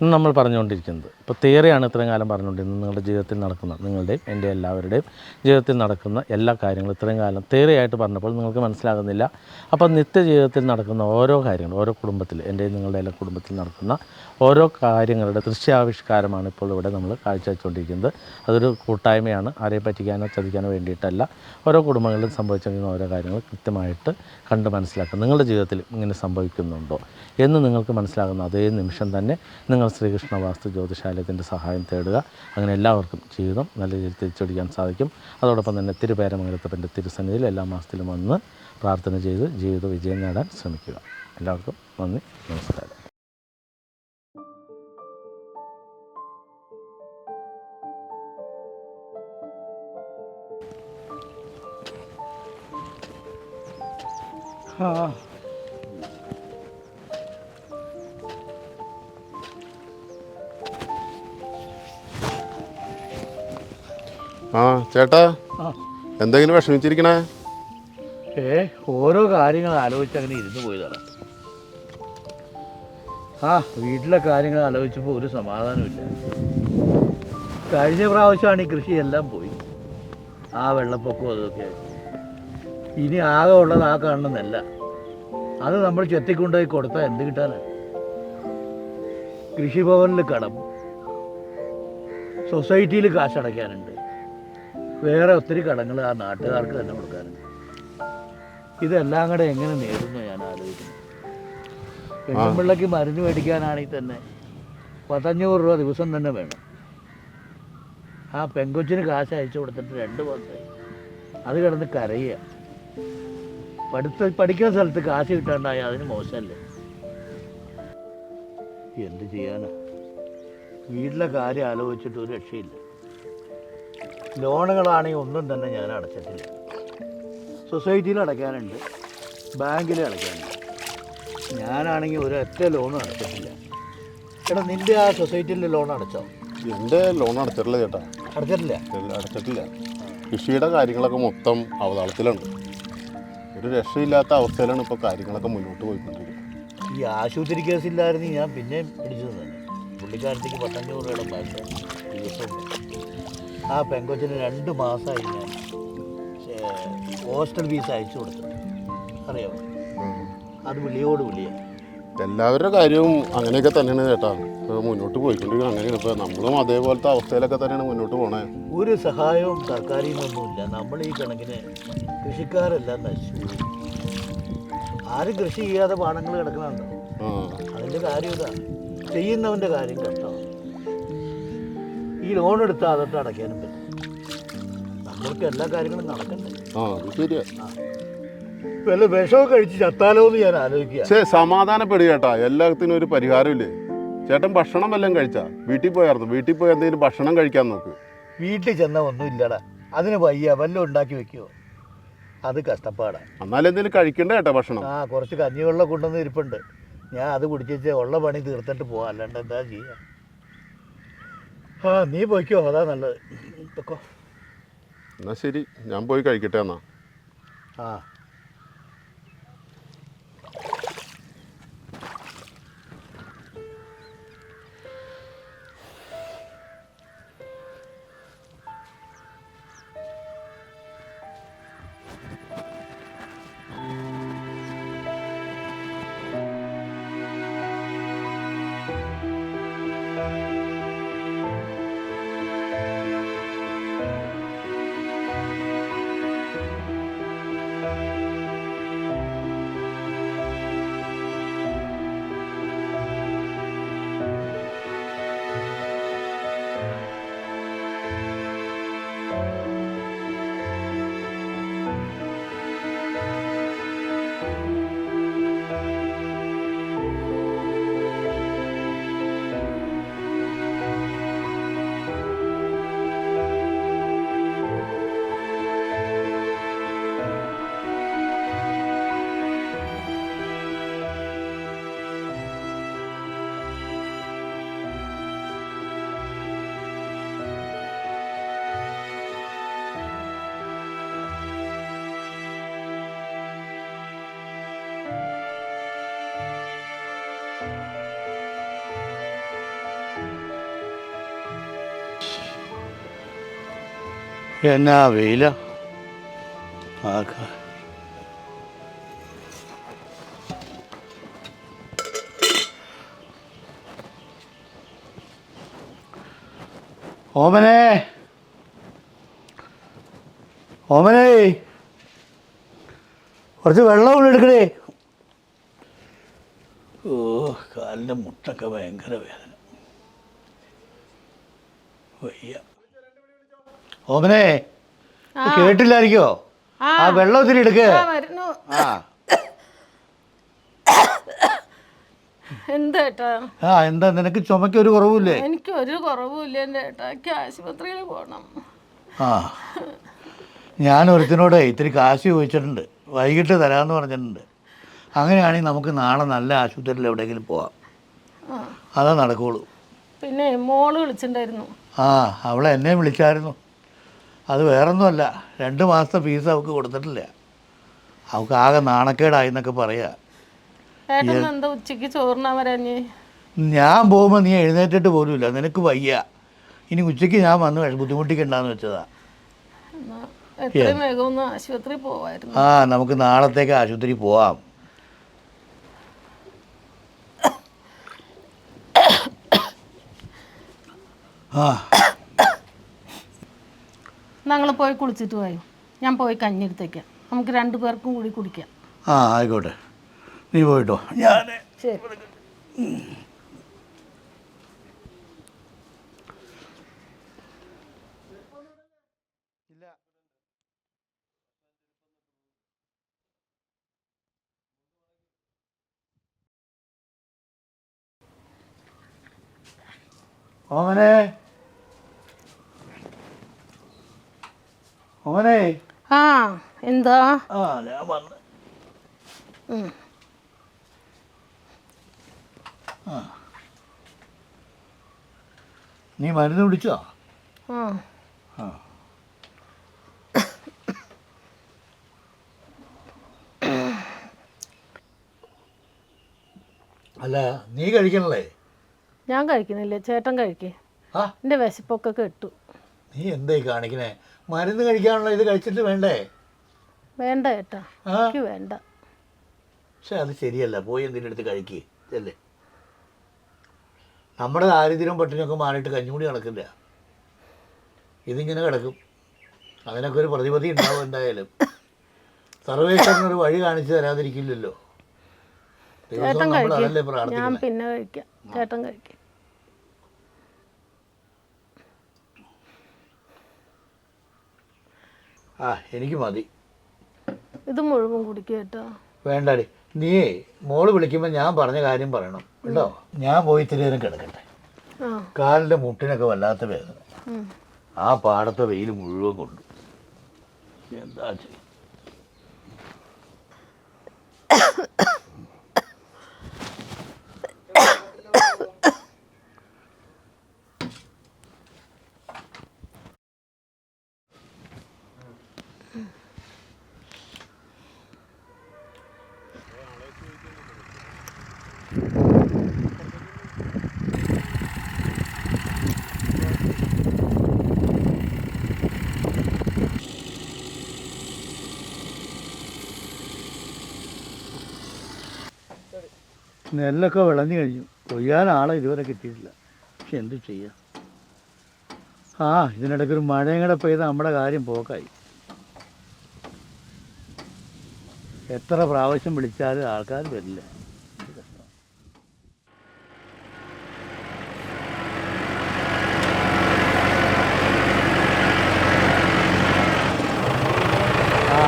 നമ്മൾ പറഞ്ഞുകൊണ്ടിരിക്കുന്നത് ഇപ്പോൾ തിയറിയാണ് ഇത്രയും കാലം പറഞ്ഞുകൊണ്ടിരുന്നത് നിങ്ങളുടെ ജീവിതത്തിൽ നടക്കുന്ന നിങ്ങളുടെയും എന്റെ എല്ലാവരുടെയും ജീവിതത്തിൽ നടക്കുന്ന എല്ലാ കാര്യങ്ങളും ഇത്രയും കാലം തിയറിയായിട്ട് പറഞ്ഞപ്പോൾ നിങ്ങൾക്ക് മനസ്സിലാകുന്നില്ല. അപ്പോൾ നിത്യജീവിതത്തിൽ നടക്കുന്ന ഓരോ കാര്യങ്ങളും ഓരോ കുടുംബത്തിൽ എന്റെയും നിങ്ങളുടെ എല്ലാ കുടുംബത്തിൽ നടക്കുന്ന ഓരോ കാര്യങ്ങളുടെ ദൃശ്യാവിഷ്കാരമാണ് ഇപ്പോൾ ഇവിടെ നമ്മൾ കാഴ്ചവെച്ചുകൊണ്ടിരിക്കുന്നത്. അതൊരു കൂട്ടായ്മയാണ് ആരെയും പറ്റിക്കാനോ ചതിക്കാനോ വേണ്ടിയിട്ടല്ല. ഓരോ കുടുംബങ്ങളിലും സംഭവിച്ചിരിക്കുന്ന ഓരോ കാര്യങ്ങൾ കൃത്യമായിട്ട് കണ്ട് മനസ്സിലാക്കുക. നിങ്ങളുടെ ജീവിതത്തിൽ ഇങ്ങനെ സംഭവിക്കുന്നുണ്ടോ എന്ന് നിങ്ങൾക്ക് മനസ്സിലാകുന്ന അതേ നിമിഷം തന്നെ നിങ്ങൾ ശ്രീകൃഷ്ണ വാസ്തു ജ്യോതിശാലയത്തിന്റെ സഹായം തേടുക. അങ്ങനെ എല്ലാവർക്കും ജീവിതം നല്ല രീതിയിൽ തിരിച്ചടിക്കാൻ സാധിക്കും. അതോടൊപ്പം തന്നെ തിരുപേരമംഗലത്തപ്പന്റെ തിരുസന്നിധിയിൽ എല്ലാ മാസത്തിലും വന്ന് പ്രാർത്ഥന ചെയ്ത് ജീവിത വിജയം നേടാൻ ശ്രമിക്കുക. എല്ലാവർക്കും നന്ദി. നമസ്കാരം. ആ. ചേട്ടാ ആ. എന്തെങ്കിലും വിഷമിച്ചിരിക്കണേ? ഏ ഓരോ കാര്യങ്ങൾ ആലോചിച്ച് അങ്ങനെ ഇരുന്ന് പോയതാണ്. ആ വീട്ടിലെ കാര്യങ്ങൾ ആലോചിച്ചപ്പോൾ ഒരു സമാധാനമില്ല കഴിഞ്ഞ പ്രാവശ്യമാണ് ഈ കൃഷിയെല്ലാം പോയി. ആ വെള്ളപ്പൊക്കവും അതൊക്കെ ഇനി ആകെ ഉള്ളത് ആ കാണണമെന്നല്ല നെല്ല. അത് നമ്മൾ ചെത്തിക്കൊണ്ടുപോയി കൊടുത്താൽ എന്ത് കിട്ടാനാണ് കൃഷിഭവനിൽ കടം. സൊസൈറ്റിയിൽ കാശടയ്ക്കാനുണ്ട് വേറെ ഒത്തിരി കടങ്ങൾ ആ നാട്ടുകാർക്ക് തന്നെ കൊടുക്കാനുണ്ട് ഇതെല്ലാം കൂടെ എങ്ങനെ നേടുന്നു ഞാൻ ആലോചിക്കുന്നു. പെണ്ണുമ്പിള്ളക്ക് മരുന്ന് മേടിക്കാനാണെങ്കിൽ തന്നെ പത്തഞ്ഞൂറ് രൂപ ദിവസം തന്നെ വേണം. ആ പെങ്കൊച്ചിന് കാശ് അയച്ചു കൊടുത്തിട്ട് രണ്ട് മാസമായി. അത് കിടന്ന് കരയുക. പഠിത്ത പഠിക്കുന്ന സ്ഥലത്ത് കാശ് കിട്ടാണ്ടായി അതിന് മോശമല്ലേ? എന്ത് ചെയ്യാനാ? വീട്ടിലെ കാര്യം ആലോചിച്ചിട്ട് ഒരു രക്ഷയില്ല. ലോണുകളാണെങ്കിൽ ഒന്നും തന്നെ ഞാൻ അടച്ചിട്ടില്ല. സൊസൈറ്റിയിൽ അടയ്ക്കാനുണ്ട് ബാങ്കിൽ അടയ്ക്കാനുണ്ട്. ഞാനാണെങ്കിൽ ഒരൊറ്റ ലോണും അടച്ചിട്ടില്ല. എടാ നിന്റെ ആ സൊസൈറ്റിയിലെ ലോൺ അടച്ചോ? എന്റെ ലോൺ അടച്ചിട്ടില്ല ചേട്ടാ. അടച്ചിട്ടില്ല? അടച്ചിട്ടില്ല. കൃഷിയുടെ കാര്യങ്ങളൊക്കെ മൊത്തം അവതാളത്തിലുണ്ട്. ഒരു രക്ഷയില്ലാത്ത അവസ്ഥയിലാണ് ഇപ്പോൾ കാര്യങ്ങളൊക്കെ മുന്നോട്ട് പോയിക്കൊണ്ടിരിക്കുന്നത്. ഈ ആശുപത്രി കേസില്ലായിരുന്നു ഞാൻ പിന്നെയും പിടിച്ചത് തന്നെ പുള്ളിക്കാരത്തേക്ക് പത്തഞ്ഞൂറ് രൂപയുടെ പൈസ ദിവസവും ആ പെങ്കൊച്ചിന് രണ്ട് മാസമായി ഞാൻ. ഹോസ്റ്റൽ ഫീസ് അയച്ചു കൊടുത്തിട്ടുണ്ട്. അറിയാമോ അത് വിളിയോട് വിളിയ. എല്ലാവരുടെ കാര്യവും അങ്ങനെയൊക്കെ തന്നെയാണ് ചേട്ടാ. ഇപ്പൊ മുന്നോട്ട് പോയിക്കൊണ്ടിരിക്കുന്നത് അങ്ങനെയാണ് ഇപ്പോൾ നമ്മളും അതേപോലത്തെ അവസ്ഥയിലൊക്കെ തന്നെയാണ് മുന്നോട്ട് പോണേ. ഒരു സഹായവും സർക്കാരിൽ നിന്നൊന്നുമില്ല നമ്മൾ ഈ കണക്കിന് കൃഷിക്കാരെല്ലാം നശിച്ചു. ആരും കൃഷി ചെയ്യാതെ പാടങ്ങൾ കിടക്കുന്നുണ്ട്? അതിന്റെ കാര്യം ഇതാണ് ചെയ്യുന്നവന്റെ കാര്യം കഷ്ടമാണ് ഈ ലോൺ എടുത്ത് അതൊട്ട് അടയ്ക്കാനും പറ്റും. നമ്മൾക്ക് എല്ലാ കാര്യങ്ങളും നടക്കണ്ടേ? ആ ശരിയാ. വല്ല വിഷമൊക്കെ കഴിച്ച് ചത്താലോ എന്ന് ഞാൻ ആലോചിക്കുക. സമാധാനപ്പെടുക ചേട്ടാ എല്ലാത്തിനും ഒരു പരിഹാരമില്ലേ? ചേട്ടൻ ഭക്ഷണം വല്ലതും കഴിച്ചാ? വീട്ടിൽ പോയായിരുന്നു. വീട്ടിൽ പോയി എന്തെങ്കിലും ഭക്ഷണം കഴിക്കാൻ നോക്ക്. വീട്ടിൽ ചെന്നാൽ ഒന്നും ഇല്ലടാ അതിന് വയ്യ. വല്ലതും ഉണ്ടാക്കി വെക്കുമോ അത് കഷ്ടപ്പാടാ. എന്നാലും എന്തെങ്കിലും കഴിക്കണ്ടേ ചേട്ടാ ഭക്ഷണം? ആ കുറച്ച് കഞ്ഞിവെള്ളം കൊണ്ടുവന്ന് ഇരിപ്പുണ്ട്. ഞാൻ അത് കുടിച്ചേച്ച് ഉള്ള പണി തീർത്തിട്ട് പോവാം. അല്ലാണ്ട് എന്താ ചെയ്യുക ആ നീ പോയിക്കോ. അതാ നല്ലത്. പൊക്കോ. എന്നാ ശരി. ഞാൻ പോയി കഴിക്കട്ടെ എന്നാ. ആ. എന്നാ വെയില? ഓമനെ. ഓമനെ. കുറച്ച് വെള്ളം കൂടെ എടുക്കണേ ഓ കാലിന്റെ മുട്ടൊക്കെ ഭയങ്കര വേദന. വയ്യ. ഓമനെ കേട്ടില്ലായിരിക്കോ? ആ. വെള്ളം ഒത്തിരി എടുക്ക്. ആ എന്താ ആ എന്താ നിനക്ക് ചുമയ്ക്ക് ഒരു കുറവില്ലേ എനിക്ക് ഒരു കുറവുമില്ല എന്റെ ഏട്ടാ. എനിക്ക് ആശുപത്രിയിൽ പോകണം ആ. ഞാൻ ഒരുത്തിനോട് ഇത്തിരി കാശ് ചോദിച്ചിട്ടുണ്ട്. വൈകിട്ട് തരാമെന്ന് പറഞ്ഞിട്ടുണ്ട്. അങ്ങനെയാണെങ്കിൽ നമുക്ക് നാളെ നല്ല ആശുപത്രിയിൽ എവിടെയെങ്കിലും പോവാം. അതാ നടക്കുള്ളൂ. പിന്നെ മോൾ വിളിച്ചിട്ടുണ്ടായിരുന്നു. ആ അവളെ എന്നെ വിളിച്ചായിരുന്നു. അത് വേറൊന്നുമല്ല. രണ്ട് മാസത്തെ ഫീസ് അവൾക്ക് കൊടുത്തിട്ടില്ല. അവൾക്ക് ആകെ നാണക്കേടായി എന്നൊക്കെ പറയാ ഉച്ചയ്ക്ക് ചോറിനാ വരാഞ്ഞ്? ഞാൻ പോകുമ്പോൾ നീ എഴുന്നേറ്റിട്ട് പോലുമില്ല. നിനക്ക് വയ്യ. ഇനി ഉച്ചയ്ക്ക് ഞാൻ വന്ന് ബുദ്ധിമുട്ടിക്കണ്ടെന്ന് വെച്ചതാ. ആശുപത്രി ആ നമുക്ക് നാളത്തേക്ക് ആശുപത്രി പോവാം. ആ. ഞങ്ങൾ പോയി കുളിച്ചിട്ട് പോയോ. ഞാൻ പോയി കഞ്ഞിടത്തേക്ക് നമുക്ക് രണ്ടു പേർക്കും കൂടി കുടിക്കാം. ആ ആയിക്കോട്ടെ. നീ പോയിട്ടോ. ഞാൻ ഓമനെ. ഓമനെ ആ എന്താ? ആ ഞാൻ ഉം. നീ മരുന്ന് കുടിച്ചോ? ആ. അല്ല നീ കഴിക്കണല്ലേ? ഞാൻ കഴിക്കുന്നില്ല ചേട്ടൻ കഴിക്കേ. എന്റെ വിശപ്പൊക്കെ കെട്ടു. നീ എന്തായി കാണിക്കണേ? മരുന്ന് കഴിക്കാനുള്ള ഇത് കഴിച്ചിട്ട് വേണ്ടേ? വേണ്ട ഏട്ടാ. ആ? എനിക്ക് വേണ്ട. പക്ഷെ അത് ശരിയല്ല. പോയി എന്തിന്റെ അടുത്ത് കഴിക്കുക അല്ലേ നമ്മുടെ ദാരിദ്ര്യവും പട്ടിണിയൊക്കെ മാറിയിട്ട് കഞ്ഞുകൂടി നടക്കില്ല. ഇതിങ്ങനെ കിടക്കും. അതിനൊക്കെ ഒരു പ്രതിപതി ഉണ്ടാവും എന്തായാലും. സർവേശ്വരനൊരു വഴി കാണിച്ചു തരാതിരിക്കില്ലല്ലോ. ചേട്ടൻ നമ്മൾ അതല്ലേ ഞാൻ പിന്നെ കഴിക്കാം. ചേട്ടൻ കഴിക്കും. ആ എനിക്ക് മതി. ഇത് മുഴുവൻ കുടിക്കുക കേട്ടോ. നീ മോൾ വിളിക്കുമ്പോൾ ഞാൻ പറഞ്ഞ കാര്യം പറയണം. കേട്ടോ? ഞാൻ പോയി ഇത്തിരി നേരം കിടക്കട്ടെ. ആ. കാലിന്റെ മുട്ടിനൊക്കെ വല്ലാത്ത വേദന. ആ പാടത്തെ വെയിൽ മുഴുവൻ കൊണ്ടു. എന്താ ചെയ്യ? നെല്ലൊക്കെ വിളഞ്ഞു കഴിഞ്ഞു. കൊയ്യാൻ ആളെ ഇതുവരെ കിട്ടിയിട്ടില്ല. പക്ഷെ എന്ത് ചെയ്യാം? ആ ഇതിനിടയ്ക്ക് ഒരു മഴയും കൂടെ പെയ്ത് നമ്മുടെ കാര്യം പോക്കായി. എത്ര പ്രാവശ്യം വിളിച്ചാലും ആൾക്കാർ വരില്ല. ആ.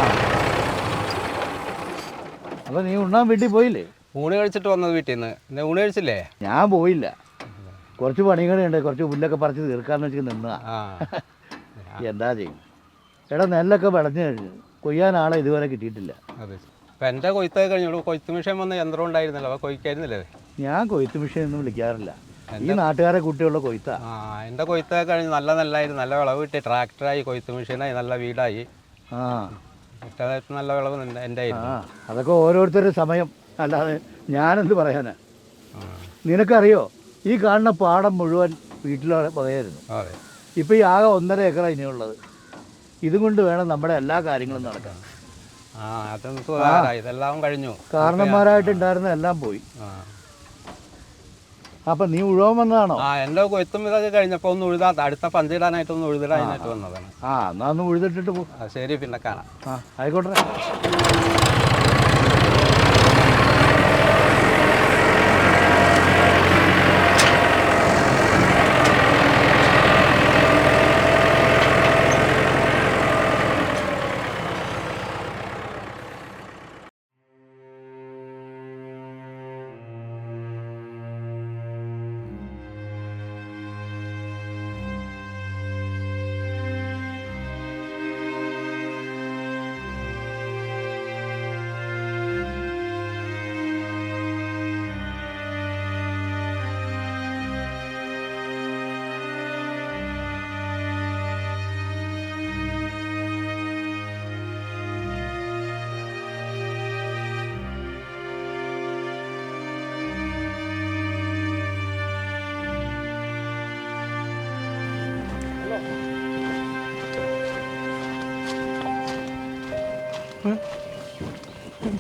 അപ്പോൾ നീ ഉണ്ണാൻ വീട്ടിൽ പോയില്ലേ? ഊണ് കഴിച്ചിട്ട് വന്നത് വീട്ടിൽ നിന്ന് ഊണ് കഴിച്ചില്ലേ? ഞാൻ പോയില്ല. കുറച്ച് പണികളുണ്ട്. കുറച്ച് പുല്ലൊക്കെ പറിച്ച് തീർക്കാന്ന് വെച്ച് നിന്നാ എന്താ ചെയ്യും? എടാ നെല്ലൊക്കെ വിളഞ്ഞു കഴിഞ്ഞു കൊയ്യാൻ ആളെ ഇതുവരെ കിട്ടിയിട്ടില്ല. അതെ. അപ്പം എന്റെ കൊയ്ത്തൊക്കെ കഴിഞ്ഞു കൊയ്ത്ത് മിഷൻ വന്ന യന്ത്രം ഉണ്ടായിരുന്നല്ലോ. അപ്പോൾ കൊയ്ക്കായിരുന്നില്ലേ? ഞാൻ കൊയ്ത്ത് മിഷൻ ഒന്നും വിളിക്കാറില്ല. ഈ നാട്ടുകാരെ കുട്ടിയുള്ള കൊയ്ത്ത. ആ എന്റെ കൊയ്ത്തൊക്കെ കഴിഞ്ഞ് നല്ല നെല്ലായിരുന്നു. നല്ല വിളവ് കിട്ടി. ട്രാക്ടറായി കൊയ്ത്ത് മെഷീനായി നല്ല വീടായി. ആ. നല്ല വിളവ് എന്റെ അതൊക്കെ ഓരോരുത്തരുടെ സമയം. അല്ലാതെ ഞാനെന്ത് പറയാനാ? നിനക്കറിയോ? ഈ കാണുന്ന പാടം മുഴുവൻ വീട്ടിലെ വകയായിരുന്നു അതെ. ഇപ്പോൾ ഈ ആകെ ഒന്നര ഏക്കർ ഇനിയുള്ളത്. ഇതും കൊണ്ട് വേണം നമ്മുടെ എല്ലാ കാര്യങ്ങളും നടക്കാൻ. ഇതെല്ലാം കഴിഞ്ഞു. കാരണന്മാരായിട്ടുണ്ടായിരുന്ന എല്ലാം പോയി. അപ്പൊ നീ ഉഴവാൻ വന്നതാണോ? ആ എന്റെ കൊയ്ത്തും ഇതൊക്കെ കഴിഞ്ഞപ്പോ ഒന്ന് ഉഴുതാ. അടുത്ത പന്തിടാനായിട്ട് ഒന്ന് ഉഴുതിടാനായിട്ട് വന്നതാണ്. ആ എന്നാ ഒന്ന് ഉഴുതിട്ടിട്ട് പോ. ശരി പിന്നെ കാണാം. ആ ആയിക്കോട്ടെ.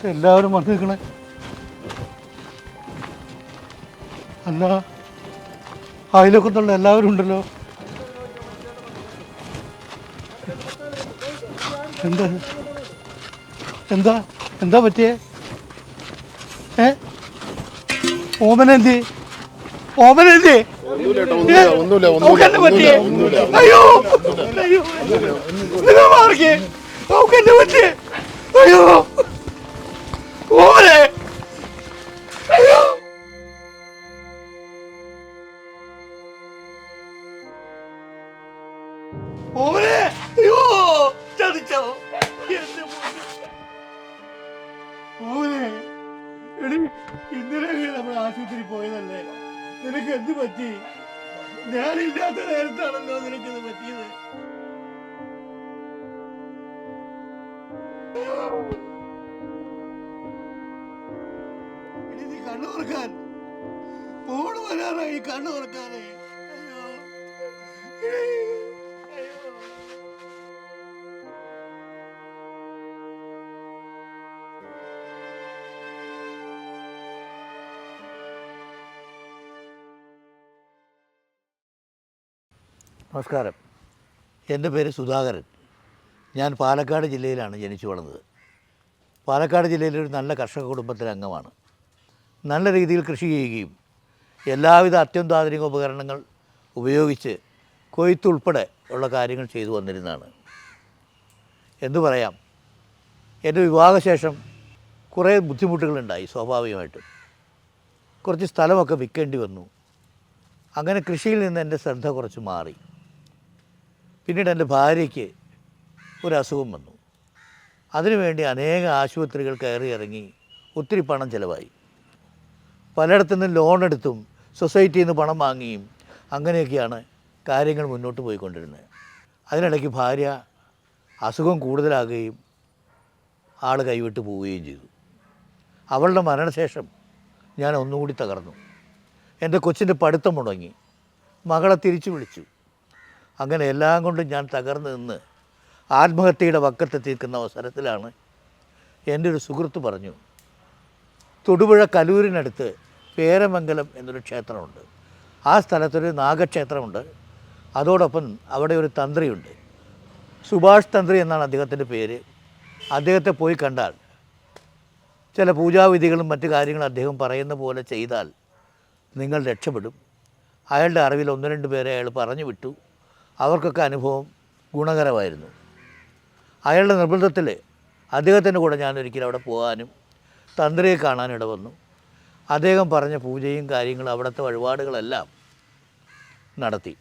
എന്താ എല്ലാവരും വന്ന് നിൽക്കണേ. അല്ല അയലൊക്കത്തുള്ള എല്ലാവരും ഉണ്ടല്ലോ. എന്താ? എന്താ? എന്താ പറ്റിയേ? ഏ? ഓമനെന്തി? ഓമനെന്തി? അയ്യോ! അയ്യോ! നിങ്ങൾ മാറിക്കേ. അവക്കെന്നെ പറ്റിയേ? അയ്യോ! ഓമനെ അയ്യോ ചതിച്ചോ. എന്റെ മോനെ. ഇന്നലെ നമ്മൾ ആശുപത്രി പോയതല്ലേ? നിനക്ക് എന്ത് പറ്റി? ഞാനില്ലാത്ത നേരത്താണല്ലോ നിനക്കിത് പറ്റിയത്. ഇനി നീ കണ്ണു തുറക്കാൻ പോണു വരാറായി കണ്ണു തുറക്കാതെ നമസ്കാരം. എന്റെ പേര് സുധാകരൻ. ഞാൻ പാലക്കാട് ജില്ലയിലാണ് ജനിച്ചു വളർന്നത്. പാലക്കാട് ജില്ലയിലെ ഒരു നല്ല കർഷക കുടുംബത്തിലെ അംഗമാണ്. നല്ല രീതിയിൽ കൃഷി ചെയ്യുകയും എല്ലാവിധ അത്യന്താധുനിക ഉപകരണങ്ങൾ ഉപയോഗിച്ച് കൊയ്ത്തുൾപ്പെടെ ഉള്ള കാര്യങ്ങൾ ചെയ്തു വന്നിരുന്നതാണ്. എന്തു പറയാം എന്റെ വിവാഹശേഷം കുറേ ബുദ്ധിമുട്ടുകളുണ്ടായി സ്വാഭാവികമായിട്ടും. കുറച്ച് സ്ഥലമൊക്കെ വിൽക്കേണ്ടി വന്നു. അങ്ങനെ കൃഷിയിൽ നിന്ന് എന്റെ ശ്രദ്ധ കുറച്ച് മാറി. പിന്നീട് എന്റെ ഭാര്യയ്ക്ക് ഒരു അസുഖം വന്നു അതിനുവേണ്ടി അനേക ആശുപത്രികൾ കയറി ഇറങ്ങി ഒത്തിരി പണം ചിലവായി. പലയിടത്തു നിന്ന് ലോൺ എടുത്തും സൊസൈറ്റിയിൽ നിന്ന് പണം വാങ്ങിയും അങ്ങനെയൊക്കെയാണ് കാര്യങ്ങൾ മുന്നോട്ട് പോയിക്കൊണ്ടിരുന്നത്. അതിനിടയ്ക്ക് ഭാര്യ അസുഖം കൂടുതലാകുകയും ആൾ കൈവിട്ട് പോവുകയും ചെയ്തു. അവളുടെ മരണശേഷം ഞാൻ ഒന്നുകൂടി തകർന്നു. എന്റെ കൊച്ചിന്റെ പഠിത്തം മുടങ്ങി. മകളെ തിരിച്ചു വിളിച്ചു. അങ്ങനെ എല്ലാം കൊണ്ടും ഞാൻ തകർന്നു നിന്ന് ആത്മഹത്യയുടെ വക്കത്തെത്തിയിരിക്കുന്ന അവസരത്തിലാണ് എന്റെ ഒരു സുഹൃത്ത് പറഞ്ഞു തൊടുപുഴ കലൂരിനടുത്ത് പേരമംഗലം എന്നൊരു ക്ഷേത്രമുണ്ട്. ആ സ്ഥലത്തൊരു നാഗക്ഷേത്രമുണ്ട്. അതോടൊപ്പം അവിടെ ഒരു തന്ത്രിയുണ്ട്. സുഭാഷ് തന്ത്രി എന്നാണ് അദ്ദേഹത്തിന്റെ പേര്. അദ്ദേഹത്തെ പോയി കണ്ടാൽ ചില പൂജാവിധികളും മറ്റു കാര്യങ്ങളും അദ്ദേഹം പറയുന്ന പോലെ ചെയ്താൽ നിങ്ങൾ രക്ഷപ്പെടും. അയാളുടെ അറിവിൽ ഒന്ന് രണ്ട് പേരെ അയാൾ പറഞ്ഞു വിട്ടു. അവർക്കൊക്കെ അനുഭവം ഗുണകരമായിരുന്നു. അയാളുടെ നിർബന്ധത്തിൽ അദ്ദേഹത്തിന്റെ കൂടെ ഞാൻ ഒരിക്കലും അവിടെ പോകാനും തന്ത്രിയെ കാണാനും ഇട വന്നു. അദ്ദേഹം പറഞ്ഞ പൂജയും കാര്യങ്ങളും അവിടുത്തെ വഴിപാടുകളെല്ലാം നടത്തി.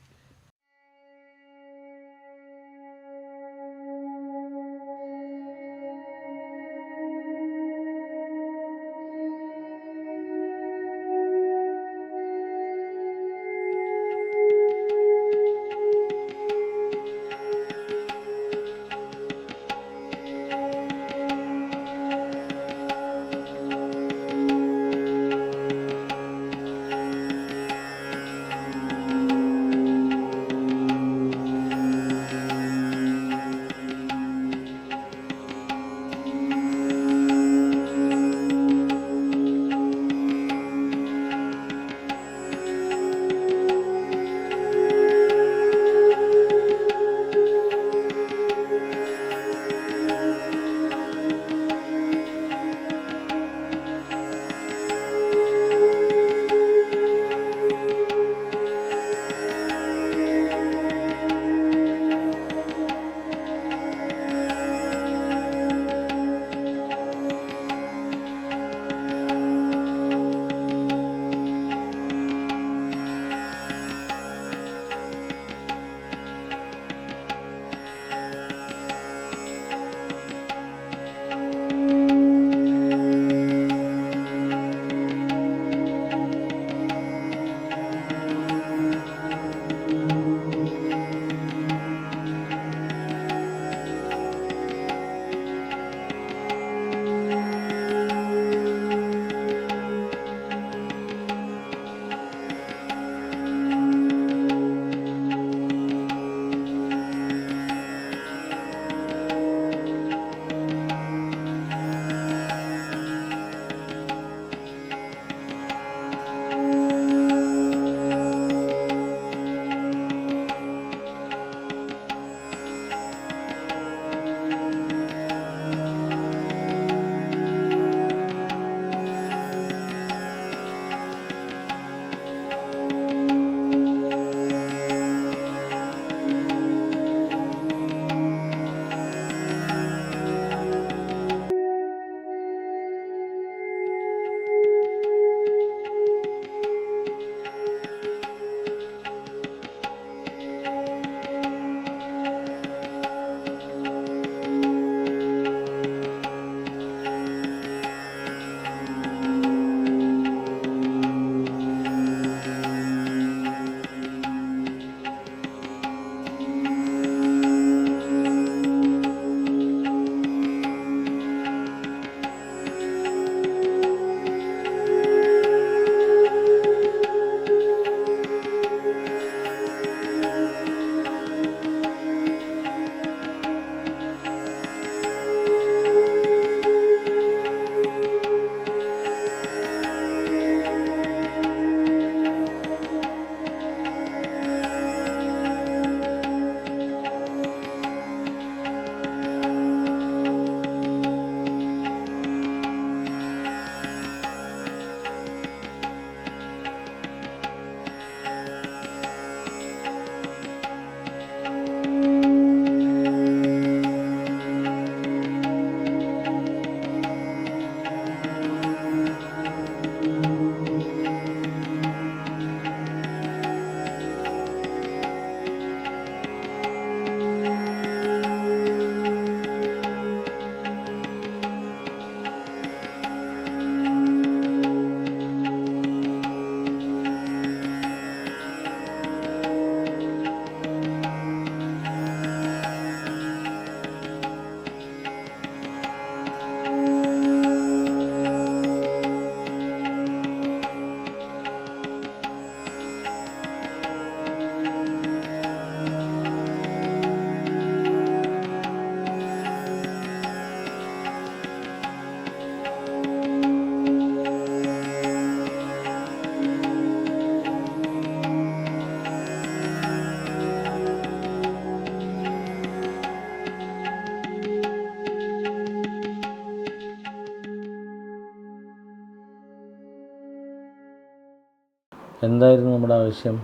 എന്തായിരുന്നു നമ്മുടെ ആവശ്യം?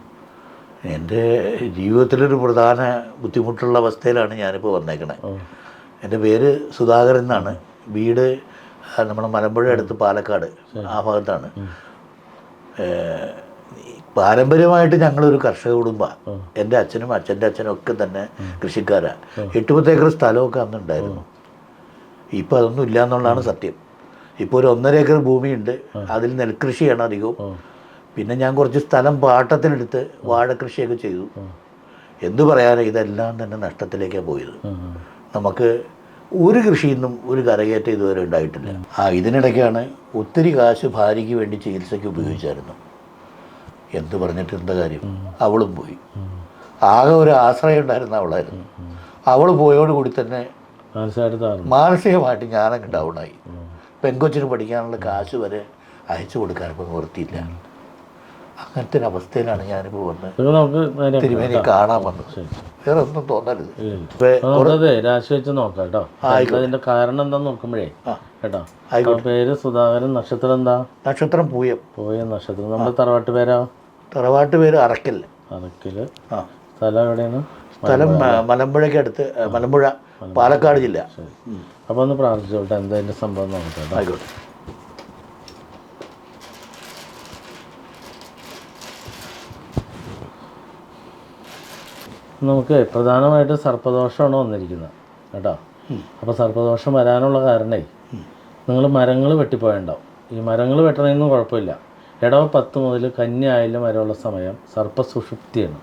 എന്റെ ജീവിതത്തിലൊരു പ്രധാന ബുദ്ധിമുട്ടുള്ള അവസ്ഥയിലാണ് ഞാനിപ്പോൾ വന്നേക്കണേ. എന്റെ പേര് സുധാകരൻ എന്നാണ്. വീട് നമ്മുടെ മലമ്പുഴ അടുത്ത് പാലക്കാട് ആ ഭാഗത്താണ്. പാരമ്പര്യമായിട്ട് ഞങ്ങളൊരു കർഷക കുടുംബമാണ് എന്റെ അച്ഛനും അച്ഛന്റെ അച്ഛനും ഒക്കെ തന്നെ കൃഷിക്കാരാണ് എട്ട് പത്ത് ഏക്കർ സ്ഥലമൊക്കെ അന്ന് ഉണ്ടായിരുന്നു ഇപ്പോൾ അതൊന്നും ഇല്ല എന്നുള്ളതാണ് സത്യം. ഇപ്പോൾ ഒരു ഒന്നര ഏക്കർ ഭൂമിയുണ്ട്. അതിൽ നെൽകൃഷിയാണ് അധികവും. പിന്നെ ഞാൻ കുറച്ച് സ്ഥലം പാട്ടത്തിനെടുത്ത് വാഴക്കൃഷിയൊക്കെ ചെയ്തു. എന്തു പറയാനാ ഇതെല്ലാം തന്നെ നഷ്ടത്തിലേക്കാണ് പോയത്. നമുക്ക് ഒരു കൃഷിയിൽ നിന്നും ഒരു കരകയറ്റം ഇതുവരെ ഉണ്ടായിട്ടില്ല. ആ ഇതിനിടയ്ക്കാണ് ഒത്തിരി കാശ് ഭാര്യയ്ക്ക് വേണ്ടി ചികിത്സയ്ക്ക് ഉപയോഗിച്ചായിരുന്നു. എന്ത് പറഞ്ഞിട്ട് എന്താ കാര്യം? അവളും പോയി. ആകെ ഒരു ആശ്രയം ഉണ്ടായിരുന്ന അവളായിരുന്നു. അവൾ പോയോടുകൂടി തന്നെ മാനസികമായിട്ട് ഞാനങ്ങ് ഡൗണായി പെങ്കൊച്ചിന് പഠിക്കാനുള്ള കാശ് വരെ അയച്ചു കൊടുക്കാൻ ഇപ്പം അങ്ങനത്തെ ഒരു അവസ്ഥയിലാണ് ഞാനിപ്പോൾ വന്നത് തിരുമേനി കാണാൻ വന്നത് വേറെ ഒന്നും തോന്നരുത്. ഇപ്പൊ അപ്പൊ നമുക്കതേ രാശി വെച്ച് നോക്കാം കേട്ടോ. അതിന്റെ കാരണം എന്താന്ന് നോക്കുമ്പോഴേ കേട്ടോ. പേര് സുധാകരൻ നക്ഷത്രം എന്താ? നക്ഷത്രം പൂയം. പൂയം നക്ഷത്രം. നമ്മുടെ തറവാട്ട് പേരാ? തറവാട്ട് പേര് അറക്കൽ അറക്കൽ ആ. സ്ഥലം എവിടെയാണ്? സ്ഥലം മലമ്പുഴയ്ക്ക് അടുത്ത് മലമ്പുഴ പാലക്കാട് ജില്ല. അപ്പൊ ഒന്ന് പ്രാർത്ഥിച്ചോട്ടെ എന്താ അതിന്റെ സംഭവം നോക്കട്ടെ കേട്ടോ. ആയിക്കോട്ടെ. നമുക്ക് പ്രധാനമായിട്ട് സർപ്പദോഷമാണ് വന്നിരിക്കുന്നത്. കേട്ടോ? അപ്പോൾ സർപ്പദോഷം വരാനുള്ള കാരണേ നിങ്ങൾ മരങ്ങൾ വെട്ടിപ്പോയുണ്ടാവും ഈ മരങ്ങൾ വെട്ടണമെന്നും കുഴപ്പമില്ല. ഇടവ പത്ത് മുതൽ കന്നി ആയാലും വരെയുള്ള സമയം സർപ്പസുഷുപ്തിയാണ്.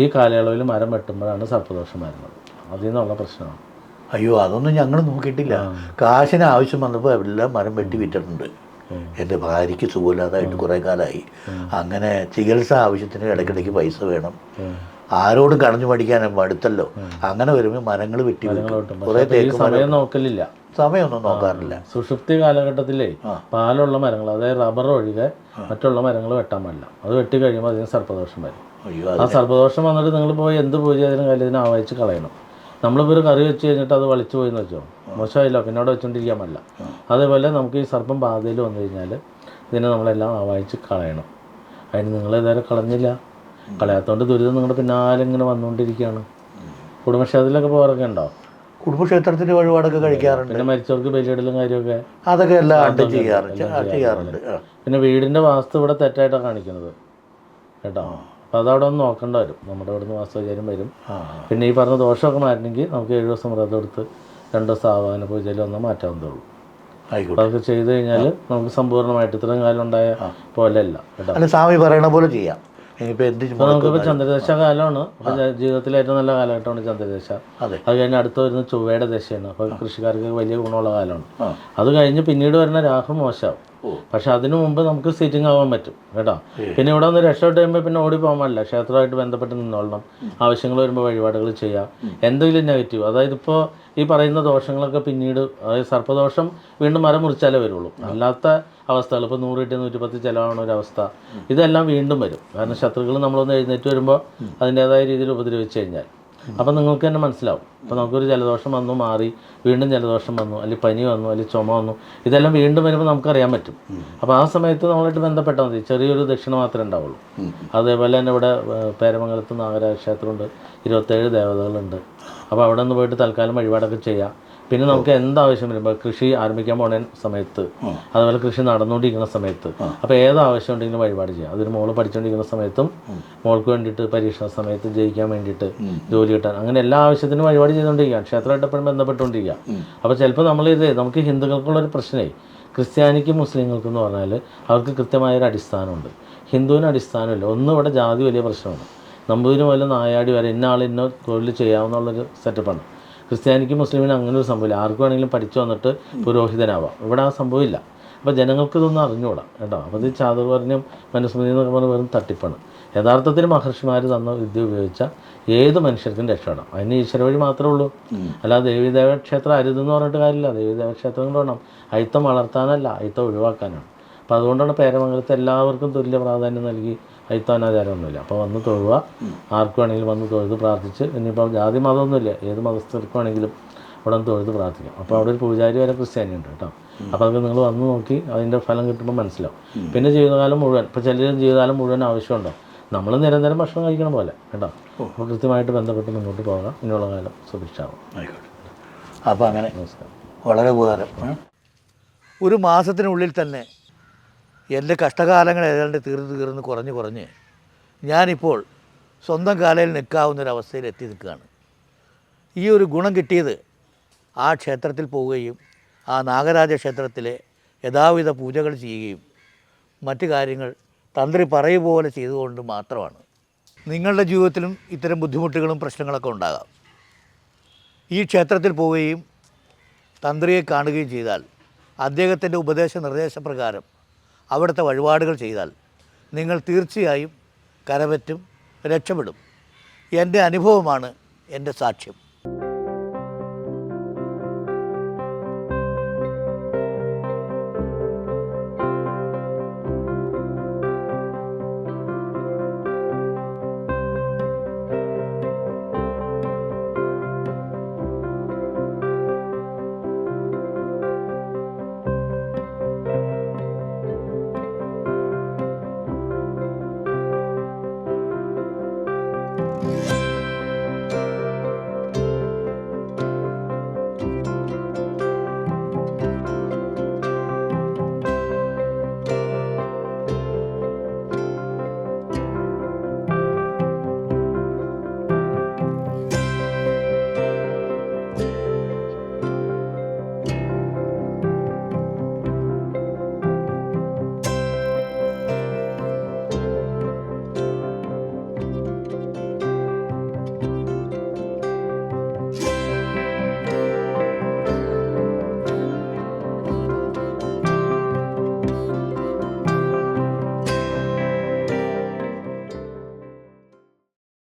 ഈ കാലയളവിൽ മരം വെട്ടുമ്പോഴാണ് സർപ്പദോഷം വരുന്നത്. അതിൽ നിന്നുള്ള പ്രശ്നമാണ്. അയ്യോ അതൊന്നും ഞങ്ങൾ നോക്കിയിട്ടില്ല. കാശിന് ആവശ്യം വന്നപ്പോൾ എല്ലാം മരം വെട്ടി വിറ്റിട്ടുണ്ട്. എന്റെ ഭാര്യയ്ക്ക് സുഖമില്ലാതായിട്ട് കുറേ കാലമായി അങ്ങനെ ചികിത്സ ആവശ്യത്തിന് ഇടയ്ക്കിടയ്ക്ക് പൈസ വേണം. ആരോടും കടഞ്ഞു പഠിക്കാൻ അടുത്തല്ലോ അങ്ങനെ വരുമ്പോൾ മരങ്ങൾ വെട്ടി കുറേ തേക്ക് സമയം നോക്കലില്ല. സമയമൊന്നും നോക്കാറില്ല. സുഷുപ്തി കാലഘട്ടത്തിലെ പാലുള്ള മരങ്ങൾ അതായത് റബ്ബർ ഒഴികെ മറ്റുള്ള മരങ്ങൾ വെട്ടാൻ പാടില്ല. അത് വെട്ടി കഴിയുമ്പോൾ അതിന് സർപ്പദോഷം വരും. ആ സർപ്പദോഷം വന്നിട്ട് നിങ്ങൾ പോയി എന്ത് പൂജ ചെയ്താലും കാര്യത്തിന് ആവായിച്ച് കളയണം. നമ്മളിപ്പോൾ ഒരു കറി വെച്ച് കഴിഞ്ഞിട്ട് അത് വളിച്ചു പോയി എന്ന് വെച്ചോ മോശമായില്ലോ പിന്നെ അവിടെ വെച്ചുകൊണ്ടിരിക്കാൻ പറ്റില്ല അതേപോലെ നമുക്ക് ഈ സർപ്പം ബാധയിൽ വന്നു കഴിഞ്ഞാൽ ഇതിനെ നമ്മളെല്ലാം ആവായിച്ച് കളയണം. അതിന് നിങ്ങൾ ഇതുവരെ കളഞ്ഞില്ല. കളയാത്തതുകൊണ്ട് ദുരിതം നിങ്ങളുടെ പിന്നാലെ ഇങ്ങനെ വന്നുകൊണ്ടിരിക്കുകയാണ് കുടുംബക്ഷേത്രത്തിലൊക്കെ പോകാറൊക്കെ ഉണ്ടോ? കുടുംബക്ഷേത്രത്തിന്റെ വഴിപാടൊക്കെ കഴിക്കാറുണ്ട്. പിന്നെ മരിച്ചവർക്ക് ബലിയിടലും കാര്യമൊക്കെ അതൊക്കെ എല്ലാം ചെയ്യാറുണ്ട്. പിന്നെ വീടിന്റെ വാസ്തു ഇവിടെ തെറ്റായിട്ടാണ് കാണിക്കുന്നത്. കേട്ടോ? അപ്പോൾ അതവിടെ ഒന്ന് നോക്കേണ്ട വരും. നമ്മുടെ ഇവിടുന്ന് വാസ്തുവിചാരം വരും. പിന്നെ ഈ പറഞ്ഞ ദോഷമൊക്കെ മാറ്റണമെങ്കിൽ നമുക്ക് ഏഴ് ദിവസം വ്രതം എടുത്ത് രണ്ട് ദിവസം ആവാഹന പൂജയിൽ ഒന്ന് മാറ്റാവുന്നതുള്ളൂ അതൊക്കെ ചെയ്തു കഴിഞ്ഞാൽ നമുക്ക് സമ്പൂർണമായിട്ട് ഇത്രയും കാലം ഉണ്ടായ പോലെയല്ല. കേട്ടോ? അല്ല സ്വാമി പറയണ പോലെ ചെയ്യാം. ഇനിയിപ്പോൾ എന്ത് അപ്പോൾ നമുക്കിപ്പോൾ ചന്ദ്രദശ കാലമാണ്. ജീവിതത്തിലെ ഏറ്റവും നല്ല കാലഘട്ടമാണ് ചന്ദ്രദശ. അതെ. കഴിഞ്ഞ് അടുത്ത് വരുന്ന ചൊവ്വയുടെ ദശയാണ്. അപ്പോൾ കൃഷിക്കാർക്ക് വലിയ ഗുണമുള്ള കാലമാണ്. അത് കഴിഞ്ഞ് പിന്നീട് വരുന്ന രാഹു മോശമാവും പക്ഷെ അതിനു മുമ്പ് നമുക്ക് സീറ്റിംഗ് ആവാൻ പറ്റും. കേട്ടോ? പിന്നെ ഇവിടെ ഒന്ന് രക്ഷപ്പെട്ട് കഴിയുമ്പോൾ പിന്നെ ഓടി പോകാൻ പാടില്ല. ക്ഷേത്രമായിട്ട് ബന്ധപ്പെട്ട് നിന്നോളണം. ആവശ്യങ്ങൾ വരുമ്പോൾ വഴിപാടുകൾ ചെയ്യാം. എന്തെങ്കിലും നെഗറ്റീവ് അതായത് ഇപ്പോൾ ഈ പറയുന്ന ദോഷങ്ങളൊക്കെ പിന്നീട് അതായത് സർപ്പദോഷം വീണ്ടും മരം മുറിച്ചാലേ വരുള്ളൂ. അല്ലാത്ത അവസ്ഥകൾ ഇപ്പോൾ നൂറ് കിട്ടിയ നൂറ്റിപ്പത്ത് ചിലവാണ് ഒരു അവസ്ഥ ഇതെല്ലാം വീണ്ടും വരും. കാരണം ശത്രുക്കൾ നമ്മളൊന്ന് എഴുന്നേറ്റ് വരുമ്പോൾ അതിന്റേതായ രീതിയിൽ ഉപദ്രവിച്ചു കഴിഞ്ഞാൽ. അപ്പം നിങ്ങൾക്ക് തന്നെ മനസ്സിലാവും. അപ്പോൾ നമുക്കൊരു ജലദോഷം വന്നു മാറി വീണ്ടും ജലദോഷം വന്നു അല്ലെങ്കിൽ പനി വന്നു അല്ലെങ്കിൽ ചുമ വന്നു ഇതെല്ലാം വീണ്ടും വരുമ്പോൾ നമുക്കറിയാൻ പറ്റും. അപ്പോൾ ആ സമയത്ത് നമ്മളായിട്ട് ബന്ധപ്പെട്ടാൽ മതി. ചെറിയൊരു ദക്ഷിണ മാത്രമേ ഉണ്ടാവുള്ളൂ. അതേപോലെ തന്നെ ഇവിടെ പേരമംഗലത്ത് നാഗരാജ ക്ഷേത്രമുണ്ട്. ഇരുപത്തേഴ് ദേവതകളുണ്ട്. അപ്പോൾ അവിടെ നിന്ന് പോയിട്ട് തൽക്കാലം വഴിപാടൊക്കെ ചെയ്യാം. പിന്നെ നമുക്ക് എന്താവശ്യം വരുമ്പോൾ കൃഷി ആരംഭിക്കാൻ പോണ സമയത്ത് അതുപോലെ കൃഷി നടന്നുകൊണ്ടിരിക്കുന്ന സമയത്ത് അപ്പോൾ ഏതാവശ്യം ഉണ്ടെങ്കിലും വഴിപാട് ചെയ്യാം. അതൊരു മോൾ പഠിച്ചുകൊണ്ടിരിക്കുന്ന സമയത്തും മോൾക്ക് വേണ്ടിയിട്ട് പരീക്ഷണ സമയത്ത് ജയിക്കാൻ വേണ്ടിയിട്ട് ജോലി കിട്ടാൻ അങ്ങനെ എല്ലാ ആവശ്യത്തിനും വഴിപാട് ചെയ്തുകൊണ്ടിരിക്കുക ക്ഷേത്രമായിട്ട് എപ്പോഴും ബന്ധപ്പെട്ടുകൊണ്ടിരിക്കുക അപ്പോൾ ചിലപ്പോൾ നമ്മൾ ഇത് നമുക്ക് ഹിന്ദുക്കൾക്കുള്ള ഒരു പ്രശ്നമേ ക്രിസ്ത്യാനിക്കും മുസ്ലിങ്ങൾക്കും എന്ന് പറഞ്ഞാൽ അവർക്ക് കൃത്യമായൊരു അടിസ്ഥാനമുണ്ട്. ഹിന്ദുവിന് അടിസ്ഥാനമില്ല. ഒന്നും ഇവിടെ ജാതി വലിയ പ്രശ്നമാണ് നമ്പൂതിരി മുതൽ നായാടി വരെ ഇന്ന ആൾ ഇന്ന തൊഴിൽ ചെയ്യാവുന്നുള്ളൊരു സെറ്റപ്പാണ് ക്രിസ്ത്യാനിക്ക് മുസ്ലിമിനും അങ്ങനെ ഒരു സംഭവമില്ല. ആർക്കും വേണമെങ്കിലും പഠിച്ചു വന്നിട്ട് പുരോഹിതനാവാം. ഇവിടെ ആ സംഭവമില്ല. അപ്പോൾ ജനങ്ങൾക്ക് ഇതൊന്നും അറിഞ്ഞുകൂടാ കേട്ടോ. അപ്പോൾ ഇത് ചാതുർവർണ്യം മനുസ്മൃതി എന്നൊക്കെ പറഞ്ഞ് വെറും തട്ടിപ്പാണ്. യഥാർത്ഥത്തിൽ മഹർഷിമാർ തന്ന വിദ്യ ഉപയോഗിച്ച ഏത് മനുഷ്യർക്കും രക്ഷപ്പെടാം അതിന് ഈശ്വര വഴി മാത്രമേ ഉള്ളൂ. അല്ലാതെ ദേവീദേവ ക്ഷേത്രം അരുതെന്ന് പറഞ്ഞിട്ട് കാര്യമില്ല. ദേവീദേവ ക്ഷേത്രങ്ങൾ വേണം അയിത്തം വളർത്താനല്ല അയിത്തം ഒഴിവാക്കാനാണ്. അപ്പോൾ അതുകൊണ്ടാണ് പേരമംഗലത്ത് എല്ലാവർക്കും തുല്യ പ്രാധാന്യം നൽകി അയിത്താനാചാരമൊന്നുമില്ല അപ്പോൾ വന്ന് തൊഴുക ആർക്ക് വേണമെങ്കിലും വന്ന് തൊഴുത് പ്രാർത്ഥിച്ച് ഇനിയിപ്പോൾ ജാതി മതമൊന്നുമില്ല. ഏത് മതസ്ഥർക്കും വേണമെങ്കിലും അവിടെ നിന്ന് തൊഴുത് പ്രാർത്ഥിക്കാം. അപ്പോൾ അവിടെ ഒരു പൂജാരി വരെ ക്രിസ്ത്യാനി ഉണ്ട് കേട്ടോ. അപ്പോൾ അതൊക്കെ നിങ്ങൾ വന്ന് നോക്കി അതിന്റെ ഫലം കിട്ടുമ്പോൾ മനസ്സിലാവും. പിന്നെ ജീവിതകാലം മുഴുവൻ ഇപ്പോൾ ചിലർ ജീവിതകാലം മുഴുവൻ ആവശ്യമുണ്ടോ? നമ്മൾ നിരന്തരം ഭക്ഷണം കഴിക്കണം പോലെ കേട്ടോ. അപ്പോൾ കൃത്യമായിട്ട് ബന്ധപ്പെട്ട് മുന്നോട്ട് പോകാം. ഇനിയുള്ള കാലം സുഭിക്ഷാവും. ആയിക്കോട്ടെ. അപ്പോൾ അങ്ങനെ നമസ്കാരം. വളരെ ഉപകാരം. ഒരു മാസത്തിനുള്ളിൽ തന്നെ എന്റെ കഷ്ടകാലങ്ങൾ ഏതാണ്ട് തീർന്ന് തീർന്ന് കുറഞ്ഞ് കുറഞ്ഞ് ഞാനിപ്പോൾ സ്വന്തം കാലയിൽ നിൽക്കാവുന്നൊരവസ്ഥയിൽ എത്തി നിൽക്കുകയാണ്. ഈ ഒരു ഗുണം കിട്ടിയത് ആ ക്ഷേത്രത്തിൽ പോവുകയും ആ നാഗരാജ ക്ഷേത്രത്തിലെ യഥാവിധ പൂജകൾ ചെയ്യുകയും മറ്റു കാര്യങ്ങൾ തന്ത്രി പറയു പോലെ ചെയ്തുകൊണ്ട് മാത്രമാണ്. നിങ്ങളുടെ ജീവിതത്തിലും ഇത്തരം ബുദ്ധിമുട്ടുകളും പ്രശ്നങ്ങളൊക്കെ ഉണ്ടാകാം. ഈ ക്ഷേത്രത്തിൽ പോവുകയും തന്ത്രിയെ കാണുകയും ചെയ്താൽ അദ്ദേഹത്തിന്റെ ഉപദേശ നിർദ്ദേശപ്രകാരം അവിടുത്തെ വഴിപാടുകൾ ചെയ്താൽ നിങ്ങൾ തീർച്ചയായും കരപറ്റും രക്ഷപ്പെടും. എന്റെ അനുഭവമാണ് എന്റെ സാക്ഷ്യം.